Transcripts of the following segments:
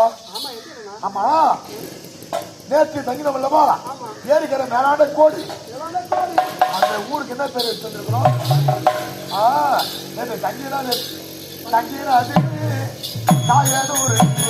தெரியுமா? ஆமா. நேற்று தங்கினோம் அல்லவா ஏறிக்கிற மேலாண்ட கோடி கோடி அந்த ஊருக்கு என்ன பேர் வச்சிருக்கிறோம் ஆ நேற்று தங்கினா தங்கினா அது தாயனூர் இந்த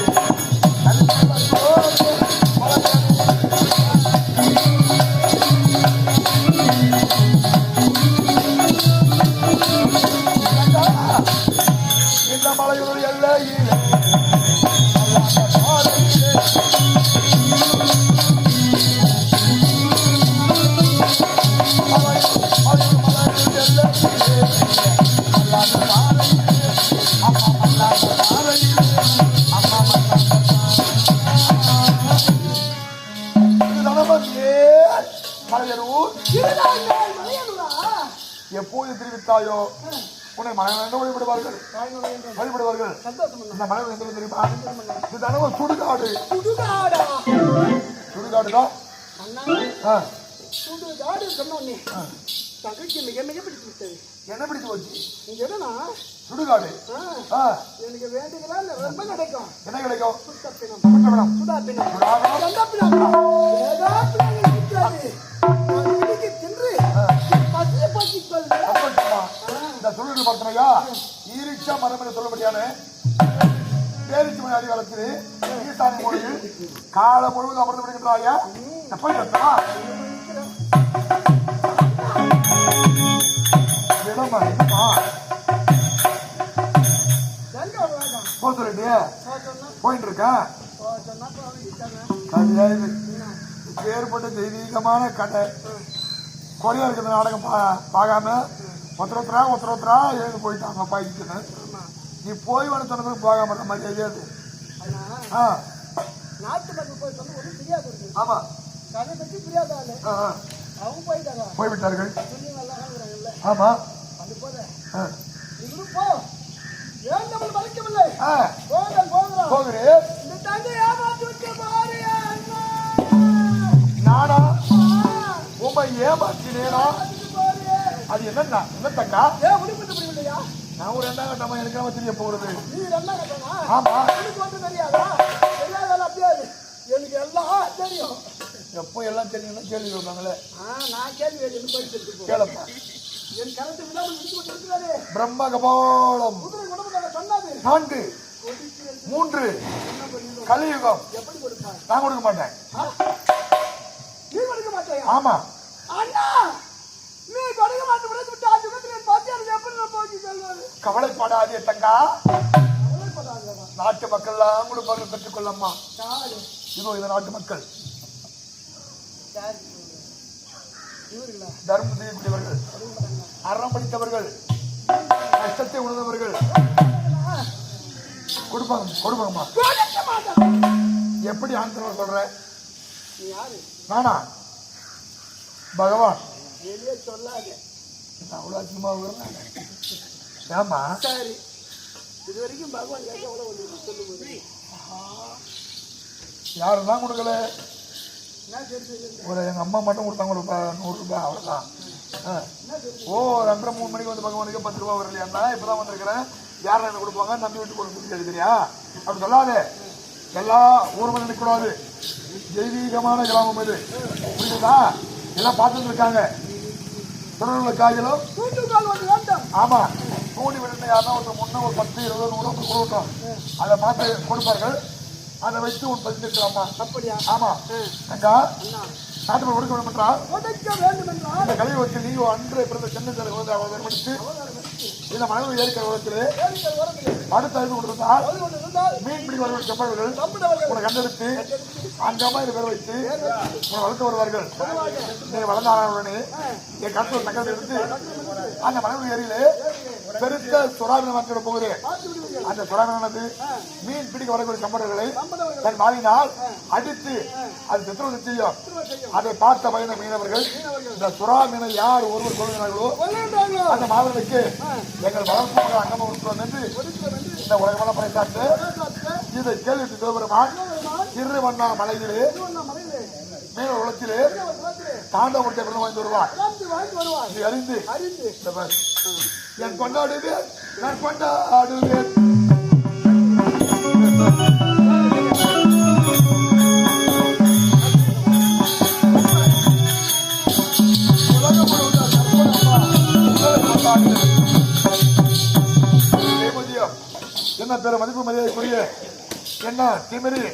எப்போது தெரிவித்தாயோ உன்னை மகன் வழிபடுவார்கள்? வழிபடுவார்கள். இந்த மகன் எந்த தெரியுமா? இது தினமும் சுடுகாடு. சுடுகாடா? சுடுகாடு தான் அண்ணா சுடுகாடு சொன்னோன்னே. தகுச்சி மிக மிக பிடிச்சு விட்டது என்ன பிடிச்சு போச்சு? நீங்க என்னன்னா சுடுகாடு. எனக்கு வேண்டுகிறா ரொம்ப கிடைக்கும். என்ன கிடைக்கும்? சுத்தப்பினம் சுட்டப்படம் சுடாப்பினம் சுடாதம். இந்த பார்த்தனையா ஈரிச்சா மரம் என்று சொல்லப்படியான பேரிச்சு மணி அதிகாலத்தில் ஈசானி மொழியில் காலம் முழுவதும் அமர்ந்து விடுகின்றாயா? எப்ப போயிட்டு இருக்கேன் வேறுபட்ட தெய்வீகமான கதை. குறையா இருக்கிற நாடகம் பா பார்க்காம ஒருத்தர் ஒருத்தரா ஒருத்தர் ஒருத்தரா எழுந்து போயிட்டாங்க பாய்ச்சுன்னு நீ போய் வந்து சொன்ன பிறகு போகாம இருக்க மாதிரி ஆனா ஆ. நாட்டு மக்கள் போய் சொன்ன ஒன்றும் தெரியாது இருக்கு ஆமா. கதை பற்றி தெரியாத ஆளு. அவங்க போயிட்டாங்க. போய்விட்டார்கள். சொல்லி நல்லா இருக்கிறாங்கல்ல ஆமா. அது போத ஆ. நீங்களும் போ. ஏன் நம்மளை மறைக்கவில்லை ஆ, போங்க போங்க போகிறேன். இந்த தங்கை ஏமாற்றி விட்டு அண்ணா? நானா? உமை ஏமாற்றினேனா அது என்னண்ணா என்ன தக்கா ஏன் முடிவு முடியலையா நான் ஒரு ரெண்டாம் கட்டமா எனக்கு தெரிய போகிறது நீ என்ன கட்டணா ஆமா. எனக்கு ஒன்றும் தெரியாதா? தெரியாதால அப்படியே. எனக்கு எல்லாம் தெரியும். எப்போ எல்லாம் தெரியும்னா கேள்வி ஆ நான் கேள்வி கேளப்பா. என் கருத்து இருக்கிறாரு பிரம்ம கபாலம். நான்கு மூன்று கலியுகம். நான் கொடுக்க மாட்டேன். ஆ? நீ கொடுக்க மாட்டியா? ஆமா. அண்ணா! நீ கொடுக்க மாட்டே விட்டு விட்டு பாத்தியார் எப்படி போச்சு சொல்வாரு கவலைப்படாதே தங்கா. நாட்டு மக்கள் எல்லாம் கொடுப்பார்கள் பெற்றுக்கொள்ளம்மா. இதோ இந்த நாட்டு மக்கள். யாரு? இவர்களா? தர்ம செய்யக்கூடியவர்கள் அறம் படித்தவர்கள். கஷ்டத்தை உணர்ந்தவர்கள். கொடுப்பாங்க கொடுப்பாங்கம்மா. எப்படி ஆந்திரவர் சொல்ற? நானா? பகவான். வெளியே சொல்லாத. நான் அவ்வளோ அதிகமாக வருவேன் ஏமா சரி. இது வரைக்கும் பகவான் கேட்க எவ்வளவு ஒன்று சொல்லும்போது யாரும் தான் கொடுக்கல? என்ன ஒரு எங்கள் அம்மா மட்டும் கொடுத்தாங்க ஒரு ப- நூறு ரூபாய் அவ்வளோதான். ஓ ரெண்டரை மூணு மணிக்கு வந்து பகவானுக்கு பத்து ரூபா வரலையாண்ணா இப்போ தான் வந்திருக்கிறேன். யார் எனக்கு கொடுப்பாங்க? நம்பி விட்டு கொடுக்க தெரியா அப்படி சொல்லாதே. எல்லாம் ஊர் மணி நிற்கக்கூடாது தெய்வீகமான கிராமம் இது. புரியுதா? எல்லாம் பார்த்துட்டு இருக்காங்க. ஒன்று வேண்டும். ஆமா. கூலி விடுங்க யாருன்னா ஒரு முன்ன ஒரு பத்து இருபது நூறு வந்து கொடுக்கட்டும் அதை பார்த்து கொடுப்பார்கள். அதை வச்சு ஒரு பதிஞ்சிருக்கலாமா அப்படியா? ஆமா. அக்கா நாட்டு கொடுக்க வேண்டும் என்றால் இந்த கலையை வச்சு நீங்க அன்று பிறந்த சின்ன சிலை வந்து அவள் வெறுமடித்து இந்த மனைவி ஏற்கிற அது ஒன்று இருந்தால் மீன் பிடி வருவர்கள் நம்முடவர்கள் உன்னை கண்டெடுத்து அங்கமா இதை பேர் வைத்து உன்னை வளர்த்து வருவார்கள். நீ வளர்ந்தான உடனே என் கருத்து தக்கத்தை எடுத்து அந்த மனைவி ஏரியிலே பெருத்த சுறாவின மக்கள் போகிறேன் அந்த சுறாவினது மீன் பிடிக்க வரக்கூடிய நம்முடவர்கள் தன் மாறினால் அடித்து அது சித்திரவதை செய்யும் அதை பார்த்த பயந்த மீனவர்கள் இந்த சுறா மீனை யார் ஒருவர் கொள்கிறார்களோ அந்த மாதவிக்கு எங்கள் வளர்ப்பு அங்கம உட்கிறோம் என்று இந்த உலகமெல்லாம் பறைசாட்டு இதை கேள்விட்டு சிவபெருமான் திருவண்ணா மலையிலே மீன உலகத்திலே தாண்டவத்தை வாங்கி வருவார் அறிந்து அறிந்து. என் கொண்டாடுவேன் நான் கொண்டாடுவேன் என்ன பெற மதிப்பு மரியாதைக்குரிய என்ன திமிரி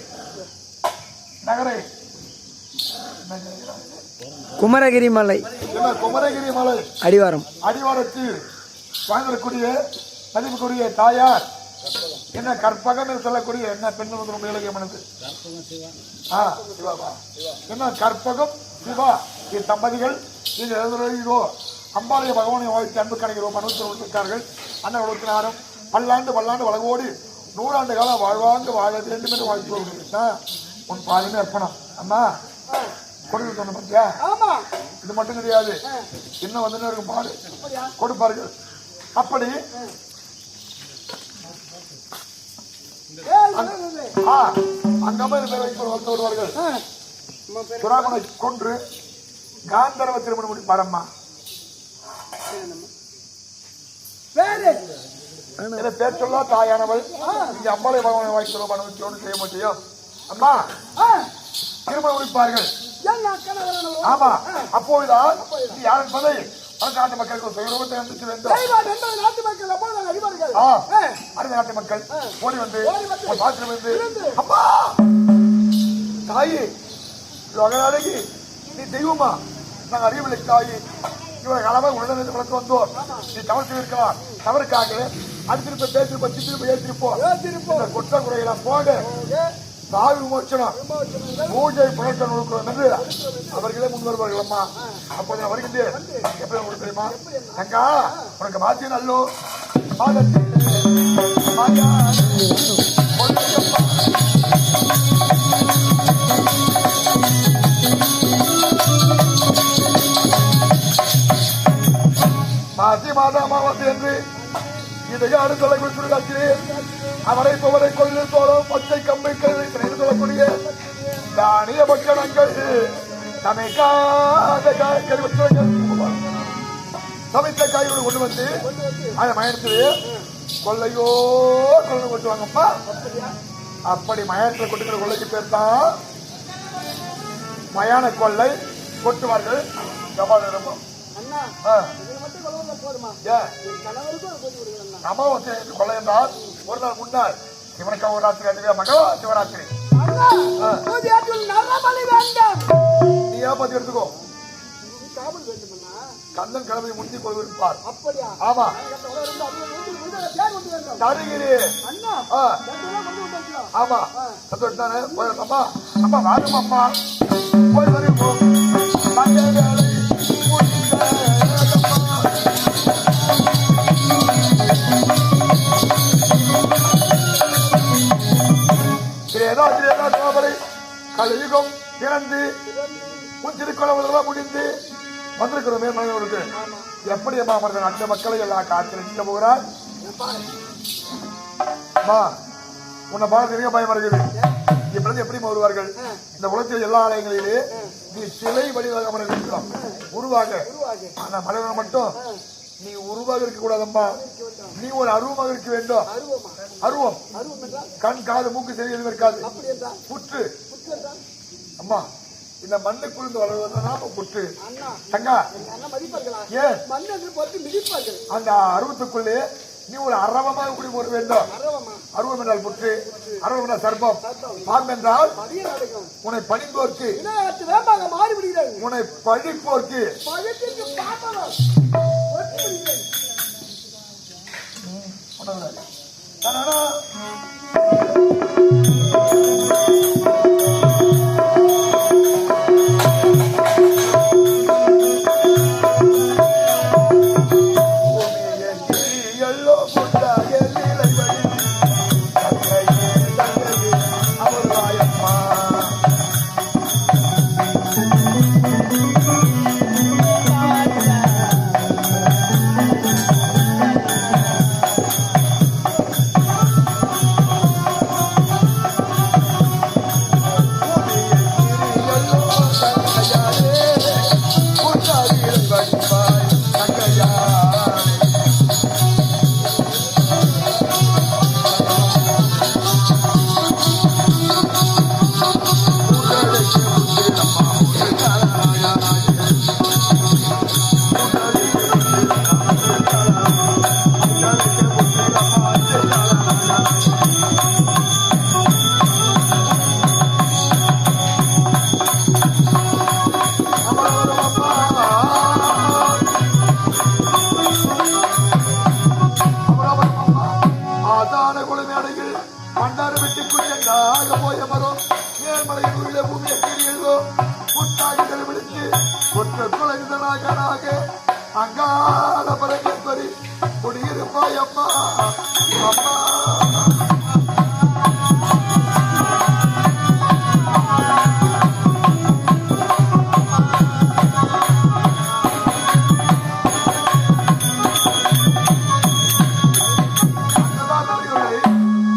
நகரை குமரகிரி மலை. குமரகிரி மலை. அடிவாரம். அடிவாரத்தில் வாழ்ந்திருக்கூடிய மதிப்புக்குரிய தாயார். என்ன கற்பகம் சொல்லக்கூடிய என்ன பெண் வந்து ரொம்ப இலக்கியமானது ஆ. என்ன கற்பகம்? சிவா. இத்தம்பதிகள் இந்த எழுதுகிறோ அம்பாலய பகவானை வாழ்த்து அன்பு கணக்கிறோம் அனுபவத்தில் கொடுத்திருக்கார்கள் அண்ணன் உலகத்தினாரும் பல்லாண்டு பல்லாண்டு வளகோடி நூறாண்டு காலம் வாழ்வாங்க வாழ வேண்டும் என்று வாழ்த்து உன் பாலின அர்ப்பணம். அம்மா. கொடுக்க சொன்ன பத்தியா? இது மட்டும் கிடையாது. இன்னும் வந்துட்டே இருக்கும் பாடு கொடுப்பார்கள் அப்படி. அங்கமர் பேர் வைப்பவர் வந்து வருவார்கள். துராமனை கொன்று காந்தரவ திருமணம் முடிப்பாரம்மா பேரு? இதை பேர் சொல்லா தாயானவள்? இங்க அம்பாளை பகவானை அனுபவிச்சோடு செய்ய மாட்டியோ? அம்மா. திருமணம் முடிப்பார்கள்? ஆமா. அப்போதுதான் இது. யார் என்பதை வடக்கு நாட்டு மக்களுக்கு சுயரூபத்தை அனுப்பிச்சு வேண்டும். நாட்டு மக்கள் அப்போது அறிவார்கள் அடுத்த நாட்டு மக்கள் ஓடி வந்து பாத்திரம் வந்து. அம்மா தாயி லோகநாயகி நீ தெய்வமா? நாங்கள் அறியவில்லை தாயி. இவரை அளவை உடனே வளர்த்து வந்தோம். நீ தவறு செய்திருக்கலாம். தவறுக்காக அடுத்திருப்ப பேசிருப்ப சித்திருப்ப ஏற்றிருப்போம். குற்ற குறையெல்லாம் போக சாவி விமோச்சனம். பூஜை புரட்சம் கொடுக்கிறோம். என்று அவர்களே முன் வருவார்கள் அம்மா. அப்போது நான் எப்படி உங்களுக்கு தெரியுமா? தங்கா உனக்கு மாத்தி நல்லோ மாசி மாதா அமாவாசை என்று இதையாடு சொல்ல குறிப்பிடுகிறாச்சு அவரை துவரை கொள்ளு தோறும் பச்சை கம்பை கருதை என்று சொல்லக்கூடிய தானிய பக்கணங்கள் தமை காய் சமைத்த காய்களை கொண்டு வந்து அதை மயணத்தில் கொள்ளையோ கொள்ளை கொண்டு வாங்கப்பா அப்படி மயானத்தில் கொட்டுக்கிற கொள்ளைக்கு பேர் தான் மயான கொள்ளை கொட்டுவார்கள். நிரம்பம் அண்ணா ஆ, இது மட்டும் கொள்வதா போதுமா? கணவருக்கும் போட்டு விடுங்க அண்ணா. அமாவாசை என்று கொள்ளை என்றால் ஒரு நாள் முன்னாள். ஒரு மகா சிவராத்திரி அண்ணா பூஜையாற்றில் நரபலி வேண்டாம். நீ ஏன் பார்த்து எடுத்துக்கோ? நீ காவல் வேண்டும் அண்ணா கந்தன் கிழமை முந்தி கொள்விருப்பார். அப்படியா? ஆமா. தருகிறேன் அண்ணா ஆமா. சந்தோஷம் தானே? போய் அம்மா வாரும் அம்மா போய் வருவோம் திரேதா சோபரை கலியுகம் பிறந்து உன் திருக்குறவெல்லாம் முடிந்து வந்திருக்கிறோமே மனிதர்களுக்கு எப்படி அம்மா மனிதன் அந்த மக்களை எல்லாம் காய்ச்சல் நிற்க போகிறார்? அம்மா உன்னை பார்த்து மிக பயமா இருக்குது இப்படி எப்படி வருவார்கள்? இந்த உலகத்தில் எல்லா ஆலயங்களிலே நீ சிலை வடிவாக அமர்ந்திருக்கலாம் உருவாக. ஆனா மனிதன் மட்டும் நீ உருவாக இருக்க கூடாதம்மா நீ ஒரு அருவமாக இருக்க வேண்டும். அருவமா? கண் காது மூக்கு சரி எதுவும் இருக்காது புற்று. அம்மா இந்த மண்ணுக்குள்ளிருந்து வளர்வதுதான் நாம புற்று. அண்ணா தங்கா. ஏன்? அந்த அருவத்துக்குள்ளே நீ ஒரு அரவமாக குடி போட வேண்டும். அருவம்? என்றால் புற்று. அருவம் என்றால் சர்ப்பம். பாம்பு என்றால் உன்னை பணிந்தோர்க்கு உன்னை பழிப்போர்க்கு. All right. Ta-da! குடியிருப்பாய் அம்மா.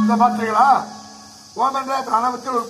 அம்மா பார்த்தீங்களா? ஓம் என்ற பிரணவத்தில்